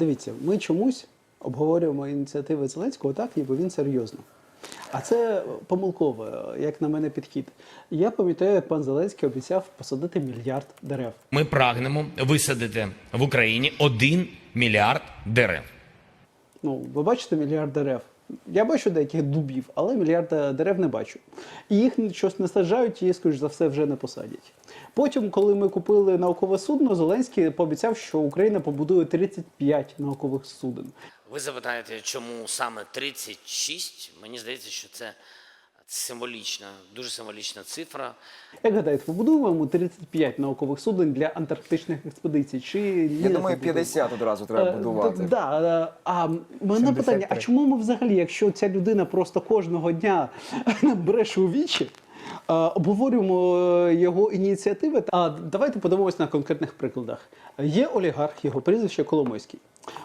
Дивіться, ми чомусь обговорюємо ініціативи Зеленського так, ніби він серйозно. А це помилково, як на мене, підхід. Я пам'ятаю, як пан Зеленський обіцяв посадити мільярд дерев. Ми прагнемо висадити в Україні один мільярд дерев. Ну, ви бачите мільярд дерев. Я бачу деяких дубів, але мільярда дерев не бачу. І їх щось не саджають, і, скоріш за все, вже не посадять. Потім, коли ми купили наукове судно, Зеленський пообіцяв, що Україна побудує 35 наукових суден. Ви запитаєте, чому саме 36? Мені здається, що це символічна, дуже символічна цифра. Як гадаєте, побудуємо 35 наукових суден для антарктичних експедицій? Чи Я думаю, побудуємо? 50 одразу треба Е, будувати. Да, е, а мене питання: а чому ми взагалі, якщо ця людина просто кожного дня бреше у вічі? Е, Обговорюємо е, його ініціативи. А давайте подивимось на конкретних прикладах. Є олігарх, його прізвище Коломойський.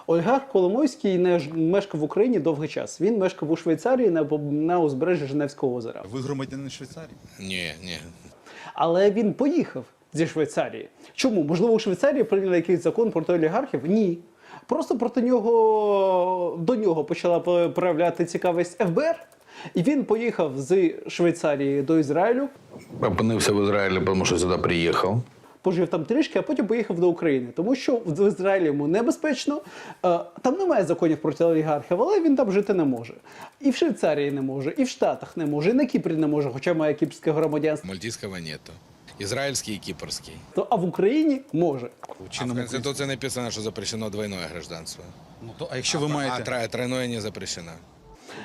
Олігарх Коломойський не ж- мешкав в Україні довгий час. Він мешкав у Швейцарії на, на узбережжі Женевського озера. Ви громадянин Швейцарії? Ні, ні. Але він поїхав зі Швейцарії. Чому? Можливо, у Швейцарії прийняли якийсь закон проти олігархів? Ні. Просто проти нього до нього почала проявляти цікавість ФБР. І він поїхав з Швейцарії до Ізраїлю, Опинився в Ізраїлі, тому що сюди приїхав. пожив там трішки, а потім поїхав до України. Тому що в Ізраїлі йому небезпечно. е, Там немає законів проти олігархів, але він там жити не може. І в Швейцарії не може, і в Штатах не може, і на Кіпрі не може, хоча має кіпрське громадянство. Мальтійського нету. Ізраїльський і кіпрський. То- А в Україні може. А в Конституції написано, що запрещено двойное гражданство. Ну то а якщо ви А маєте тро- тройное не запрещено.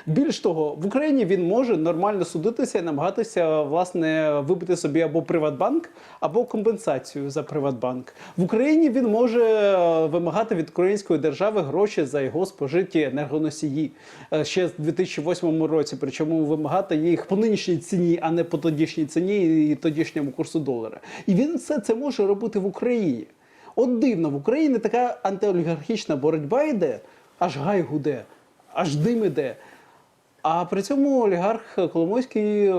Більш того, в Україні він може нормально судитися і намагатися власне вибити собі або Приватбанк, або компенсацію за Приватбанк. В Україні він може е, вимагати від української держави гроші за його спожиті енергоносії е, ще з 2008 році. Причому вимагати їх по нинішній ціні, а не по тодішній ціні і тодішньому курсу долара. І він все це може робити в Україні. От дивно, в Україні така антиолігархічна боротьба йде, аж гай гуде, аж дим іде. А при цьому олігарх Коломойський е,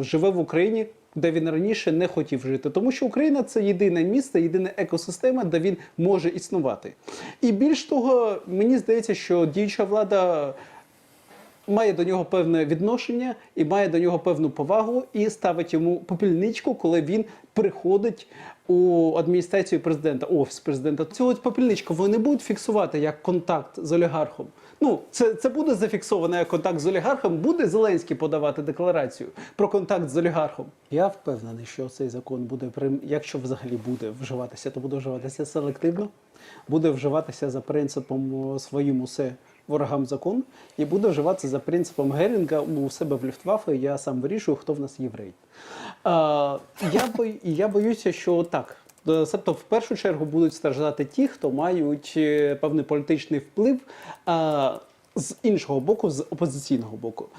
живе в Україні, де він раніше не хотів жити, тому що Україна це єдине місце, єдина екосистема, де він може існувати. І більш того, мені здається, що діюча влада має до нього певне відношення і має до нього певну повагу і ставить йому попільничку, коли він приходить у адміністрацію президента, офіс президента. Цю попільничку вони будуть фіксувати як контакт з олігархом. Ну, це, це буде зафіксовано як контакт з олігархом. Буде Зеленський подавати декларацію про контакт з олігархом. Я впевнений, що цей закон буде прим- якщо взагалі буде вживатися, то буде вживатися селективно, буде вживатися за принципом своїм усе ворогам закон, і буде вживатися за принципом Герінга у себе в Люфтваффе, я сам вирішую, хто в нас єврей. А, я, бо, я боюся, що так. Себто, в першу чергу будуть страждати ті, хто мають е, певний політичний вплив а, з іншого боку, з опозиційного боку.